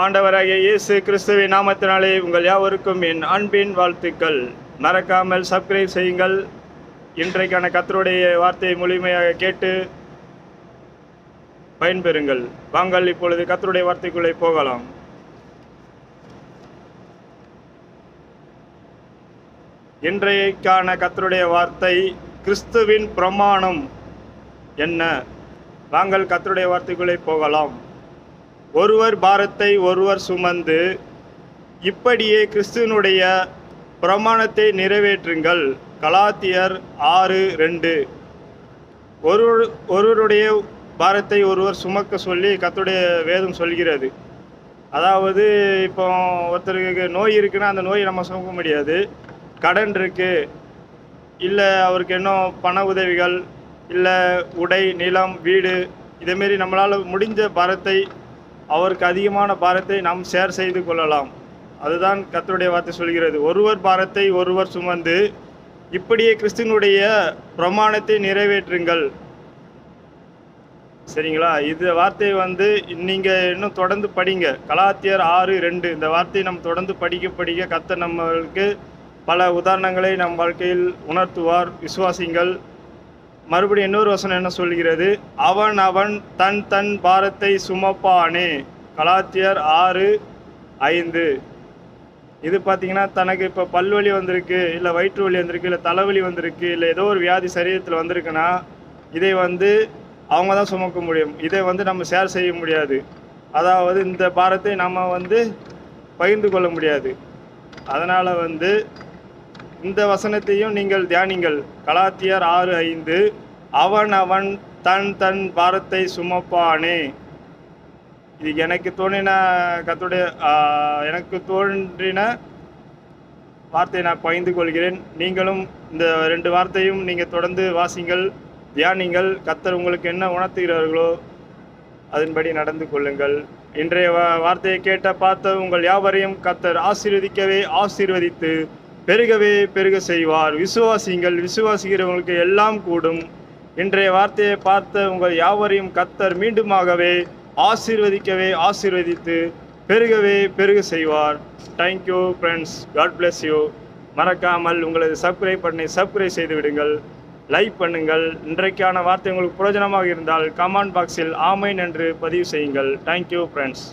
ஆண்டவராகிய இயேசு கிறிஸ்துவின் நாமத்தினாலே உங்கள் யாவருக்கும் என் அன்பின் வாழ்த்துக்கள். மறக்காமல் சப்ஸ்கிரைப் செய்யுங்கள். இன்றைக்கான கத்தருடைய வார்த்தையை முழுமையாக கேட்டு பயன்பெறுங்கள். வாங்கள் இப்பொழுது கத்தருடைய வார்த்தைக்குள்ளே போகலாம். இன்றைக்கான கத்தருடைய வார்த்தை கிறிஸ்துவின் பிரமாணம் என்ன? வாங்கள் கத்தருடைய வார்த்தைக்குள்ளே போகலாம். ஒருவர் பாரத்தை ஒருவர் சுமந்து இப்படியே கிறிஸ்துவனுடைய பிரமாணத்தை நிறைவேற்றுங்கள். கலாத்தியர் ஆறு ரெண்டு. ஒரு ஒருவருடைய பாரத்தை ஒருவர் சுமக்க சொல்லி கத்துடைய வேதம் சொல்கிறது. அதாவது இப்போ ஒருத்தருக்கு நோய் இருக்குன்னா அந்த நோயை நம்ம சுமக்க முடியாது. கடன் இருக்குது இல்லை அவருக்கு இன்னும் பண உதவிகள் இல்லை உடை நிலம் வீடு இதேமாரி நம்மளால் முடிஞ்ச பாரத்தை அவருக்கு அதிகமான பாரத்தை நாம் ஷேர் செய்து கொள்ளலாம். அதுதான் கத்தருடைய வார்த்தை சொல்கிறது. ஒருவர் பாரத்தை ஒருவர் சுமந்து இப்படியே கிறிஸ்துவனுடைய பிரமாணத்தை நிறைவேற்றுங்கள். சரிங்களா? இது வார்த்தையை வந்து நீங்கள் இன்னும் தொடர்ந்து படிங்க. கலாத்தியர் ஆறு ரெண்டு. இந்த வார்த்தையை நம்ம தொடர்ந்து படிக்க படிக்க கத்த நம்மளுக்கு பல உதாரணங்களை நம் வாழ்க்கையில் உணர்த்துவார். விசுவாசிங்கள். மறுபடியும் இன்னொரு வசனம் என்ன சொல்கிறது? அவன் அவன் தன் தன் பாரத்தை சுமப்பானே. கலாத்தியர் ஆறு ஐந்து. இது பார்த்தீங்கன்னா தனக்கு இப்போ பல்வலி வந்திருக்கு இல்லை வயிற்று வலி வந்திருக்கு இல்லை தலைவலி வந்திருக்கு இல்லை ஏதோ ஒரு வியாதி சரீரத்தில் வந்திருக்குன்னா இதை வந்து அவங்க தான் சுமக்க முடியும். இதை வந்து நம்ம ஷேர் செய்ய முடியாது. அதாவது இந்த பாரத்தை நம்ம வந்து பகிர்ந்து கொள்ள முடியாது. அதனால் வந்து இந்த வசனத்தையும் நீங்கள் தியானிங்கள். கலாத்தியர் ஆறு ஐந்து அவன் அவன் தன் தன் பாரத்தை சுமப்பானே. இது எனக்கு தோன்றின கத்துடைய எனக்கு தோன்றின வார்த்தையை நான் பகிர்ந்து கொள்கிறேன். நீங்களும் இந்த ரெண்டு வார்த்தையும் நீங்கள் தொடர்ந்து வாசிங்கள் தியானிங்கள். கத்தர் உங்களுக்கு என்ன உணர்த்துகிறார்களோ அதன்படி நடந்து கொள்ளுங்கள். இன்றைய வார்த்தையை கேட்ட பார்த்த உங்கள் யாவரையும் கத்தர் ஆசீர்வதிக்கவே ஆசீர்வதித்து பெருகவே பெருக செய்வார். விசுவாசிங்கள் விசுவாசிக்கிறவங்களுக்கு எல்லாம் கூடும். இன்றைய வார்த்தையை பார்த்த உங்கள் யாவரையும் கத்தர் மீண்டுமாகவே ஆசீர்வதிக்கவே ஆசீர்வதித்து பெருகவே பெருக செய்வார். Thank you friends God bless you மறக்காமல் உங்களது சப்ஸ்கிரைப் பண்ணி சப்ஸ்கிரைப் செய்து விடுங்கள். லைக் பண்ணுங்கள். இன்றைக்கான வார்த்தை உங்களுக்கு பிரயோஜனமாக இருந்தால் கமெண்ட் பாக்ஸில் ஆமைன் என்று பதிவு செய்யுங்கள். Thank you friends